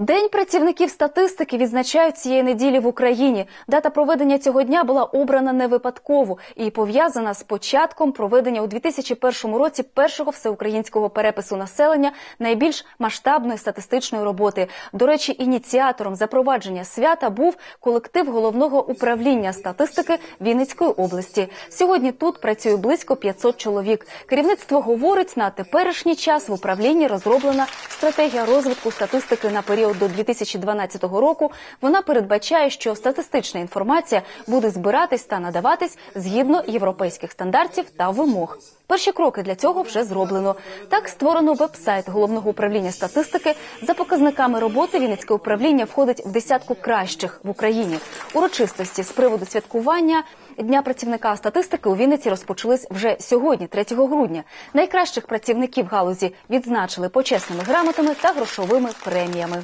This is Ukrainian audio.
День працівників статистики відзначають цієї неділі в Україні. Дата проведення цього дня була обрана не випадково і пов'язана з початком проведення у 2001 році першого всеукраїнського перепису населення найбільш масштабної статистичної роботи. До речі, ініціатором запровадження свята був колектив головного управління статистики Вінницької області. Сьогодні тут працює близько 500 чоловік. Керівництво говорить, на теперішній час в управлінні розроблена стратегія розвитку статистики на період до 2012 року. Вона передбачає, що статистична інформація буде збиратись та надаватись згідно європейських стандартів та вимог. Перші кроки для цього вже зроблено. Так створено веб-сайт головного управління статистики. За показниками роботи Вінницьке управління входить в десятку кращих в Україні. Урочистості з приводу святкування дня працівника статистики у Вінниці розпочались вже сьогодні, 3 грудня. Найкращих працівників галузі відзначили почесними грамотами та грошовими преміями.